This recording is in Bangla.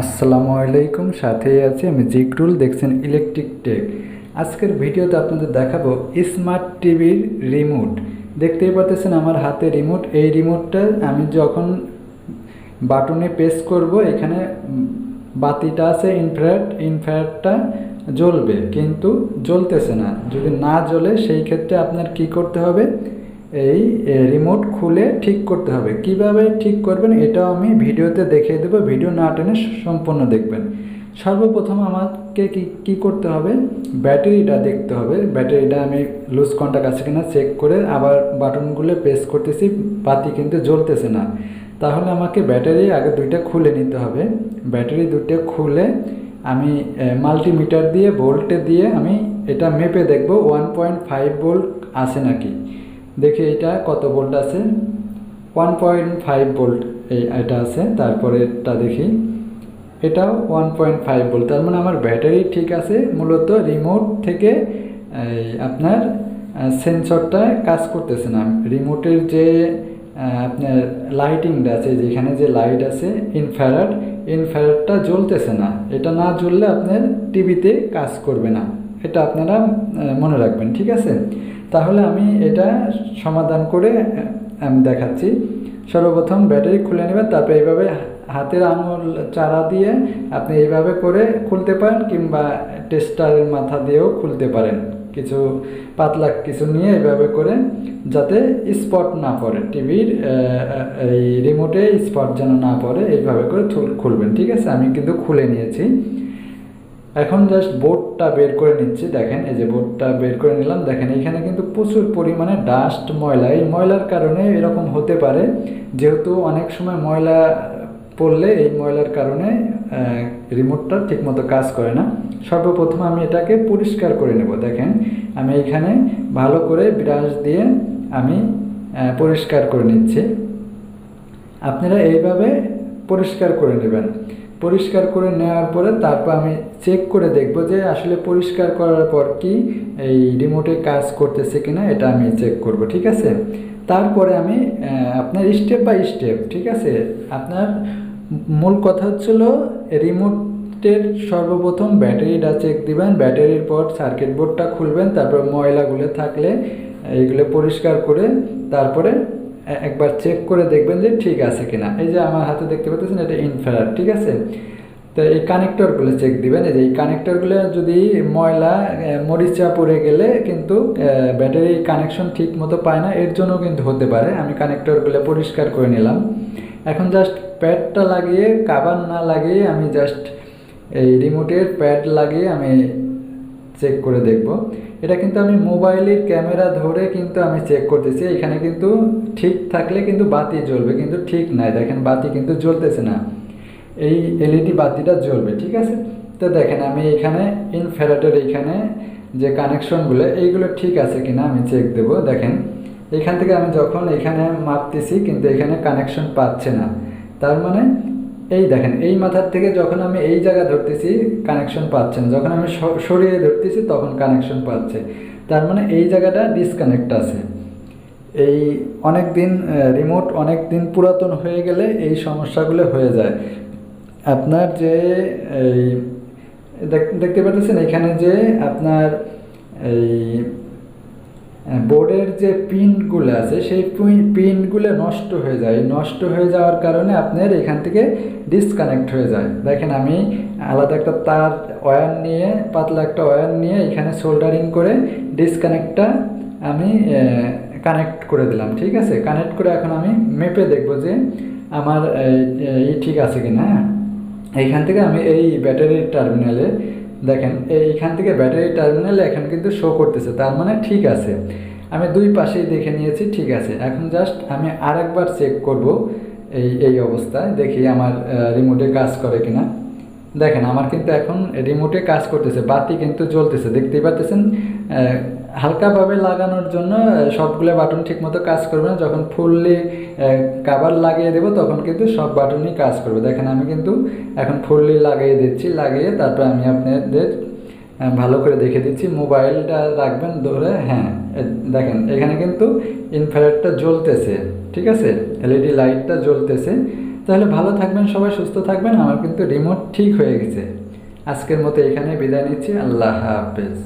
আসসালামু আলাইকুম, সাথেই আছি আমি জিকরুল, দেখছেন ইলেকট্রিক টেক আজকের ভিডিওতে আপনাদের দেখাবো স্মার্ট টিভির রিমোট দেখতেই পাচ্ছেন আমার হাতে রিমোট এই রিমোটটা আমি যখন বাটনে প্রেস করব, এখানে বাতিটা আছে ইনফ্রারেড ইনফ্রারেডটা জ্বলবে, কিন্তু জ্বলতেছে না। যদি না জ্বলে, সেই ক্ষেত্রে আপনার কি করতে হবে? এই রিমোট খুলে ঠিক করতে হবে। কীভাবে ঠিক করবেন এটাও আমি ভিডিওতে দেখিয়ে দেবো। ভিডিও না টেনে সম্পূর্ণ দেখবেন। সর্বপ্রথম আমাকে কি কি করতে হবে? ব্যাটারিটা দেখতে হবে। ব্যাটারিটা আমি লুজ কন্টাক্ট আছে কিনা চেক করে আবার বাটনগুলো প্রেস করতেছি, বাতি কিন্তু জ্বলতেছে না। তাহলে আমাকে ব্যাটারি আগে দুইটা খুলে নিতে হবে। ব্যাটারি দুইটা খুলে আমি মাল্টিমিটার দিয়ে ভোল্টে দিয়ে আমি এটা মেপে দেখব। ওয়ান পয়েন্ট ফাইভ ভোল্ট আছে নাকি। দেখি এটা কত ভোল্ট আছে? ওয়ান পয়েন্ট ফাইভ এই এটা আছে, তারপরে এটা দেখি। এটাও ওয়ান পয়েন্ট ফাইভ ভোল্ট তার মানে আমার ব্যাটারি ঠিক আছে, মূলত রিমোট থেকে আপনার সেন্সরটা কাজ করতেছে না। রিমোটের যে আপনার লাইটিংটা আছে, যেখানে যে লাইট আছে ইনফ্যারাড ইনফ্যারাডটা জ্বলতেছে না। এটা না জ্বললে আপনার টিভিতে কাজ করবে না। এটা আপনারা মনে রাখবেন, ঠিক আছে? তাহলে আমি এটা সমাধান করে আমি দেখাচ্ছি। সর্বপ্রথম ব্যাটারি খুলে নেবেন, তারপরে এইভাবে হাতের আঙুল চারা দিয়ে আপনি এইভাবে করে খুলতে পারেন কিংবা টেস্টারের মাথা দিয়েও খুলতে পারেন। কিছু পাতলা কিছু নিয়ে এইভাবে করে যাতে স্পট না পড়ে, টিভির এই রিমোটে স্পট যেন না পড়ে, এইভাবে করে খুলবেন। ঠিক আছে? আমি কিন্তু খুলে নিয়েছি। এখন জাস্ট বোর্ডটা বের করে নিচ্ছি, দেখেন, এই যে বোর্ডটা বের করে নিলাম, দেখেন এখানে কিন্তু প্রচুর পরিমাণে ডাস্ট ময়লা, এই ময়লার কারণে এরকম হতে পারে, যেহেতু অনেক সময় ময়লা পড়লে এই ময়লার কারণে রিমোটটা ঠিকমতো কাজ করে না। সর্বপ্রথম আমি এটাকে পরিষ্কার করে নেব, দেখেন, আমি এখানে ভালো করে ব্রাশ দিয়ে আমি পরিষ্কার করে নিচ্ছি। আপনারা এইভাবে পরিষ্কার করে নেবেন। পরিষ্কার করে নেওয়ার পরে তারপর আমি চেক করে দেখব যে আসলে পরিষ্কার করার পর কি এই রিমোটে কাজ করতেছে কিনা এটা আমি চেক করব, ঠিক আছে? তারপরে আমি আপনার স্টেপ বাই স্টেপ ঠিক আছে? আপনার মূল কথা হচ্ছিল রিমোটের সর্বপ্রথম ব্যাটারিটা চেক দিবেন, ব্যাটারির পর সার্কিট বোর্ডটা খুলবেন, তারপর ময়লাগুলো থাকলে এইগুলো পরিষ্কার করে তারপরে একবার চেক করে দেখবেন যে ঠিক আছে কিনা। এই যে আমার হাতে দেখতে পাচ্ছেন, এটা ইনফ্রারেড ঠিক আছে? তো এই কানেক্টরগুলো চেক দিবেন। এই যে এই কানেক্টরগুলো যদি ময়লা মরিচা পড়ে গেলে কিন্তু ব্যাটারি কানেকশন ঠিক মতো পায় না। এর জন্য কিন্তু হতে পারে। আমি কানেক্টরগুলো পরিষ্কার করে নিলাম। এখন জাস্ট প্যাডটা লাগিয়ে কাবার না লাগিয়ে আমি জাস্ট এই রিমোটের প্যাড লাগিয়ে আমি চেক করে দেখব। এটা কিন্তু আমি মোবাইলের ক্যামেরা ধরে কিন্তু আমি চেক করতেছি। এখানে কিন্তু ঠিক থাকলে কিন্তু বাতি জ্বলবে, কিন্তু ঠিক নাই। দেখেন, বাতি কিন্তু জ্বলতেছে না। এই এলইডি বাতিটা জ্বলবে, ঠিক আছে? তো দেখেন, আমি এখানে ইনফ্যারাটের এইখানে যে কানেকশনগুলো এইগুলো ঠিক আছে কিনা আমি চেক দেব। দেখেন, এখান থেকে আমি যখন এখানে মাপতেছি, কিন্তু এখানে কানেকশন পাচ্ছে না। তার মানে এই দেখেন, এই মাথার থেকে যখন আমি এই জায়গা ধরতেছি কানেকশন পাচ্ছেন যখন আমি সরিয়ে ধরতেছি, তখন কানেকশন পাচ্ছে। তার মানে এই জায়গাটা ডিসকানেক্ট আছে। এই অনেক দিন রিমোট অনেক দিন পুরাতন হয়ে গেলে এই সমস্যাগুলো হয়ে যায়। আপনার যে, এই, দেখ- দেখতে পাচ্ছেন এখানে যে আপনার এই বোর্ডের যে পিনগুলো আছে, সেই পিনগুলো নষ্ট হয়ে যায়। নষ্ট হয়ে যাওয়ার কারণে আপনার এখান থেকে ডিসকানেক্ট হয়ে যায়। দেখেন আমি আলাদা একটা তার ওয়্যার নিয়ে, পাতলা একটা ওয়্যার নিয়ে এখানে সোল্ডারিং করে ডিসকানেক্টটা আমি কানেক্ট করে দিলাম, ঠিক আছে? কানেক্ট করে এখন আমি মেপে দেখব যে আমার এই ঠিক আছে কি না এইখান থেকে আমি এই ব্যাটারির টার্মিনালে দেখেন এইখান থেকে ব্যাটারি টার্মিনালে এখন কিন্তু শো করতেছে তার মানে ঠিক আছে। আমি দুই পাশেই দেখে নিয়েছি ঠিক আছে। এখন জাস্ট আমি আরেকবার চেক করব এই এই অবস্থায় দেখি আমার রিমোটে কাজ করে কিনা। দেখেন আমার কিন্তু এখন রিমোটে কাজ করতেছে বাতি কিন্তু জ্বলতেছে দেখতেই পাচ্ছেন আহ, হালকাভাবে লাগানোর জন্য সবগুলো বাটন ঠিকমতো কাজ করবে না। যখন ফুললি কাবার লাগিয়ে দেবো, তখন কিন্তু সব বাটনই কাজ করবে। দেখেন, আমি কিন্তু এখন ফুললি লাগিয়ে দিচ্ছি, লাগিয়ে তারপর আমি আপনাদের ভালো করে দেখে দিচ্ছি। মোবাইলটা রাখবেন ধরে হ্যাঁ দেখেন, এখানে কিন্তু ইনফ্রারেডটা জ্বলতেছে, ঠিক আছে? এলইডি লাইটটা জ্বলতেছে। তাহলে ভালো থাকবেন সবাই, সুস্থ থাকবেন। আমার কিন্তু রিমোট ঠিক হয়ে গেছে। আজকের মতো এখানে বিদায় নিচ্ছি। আল্লাহ হাফেজ।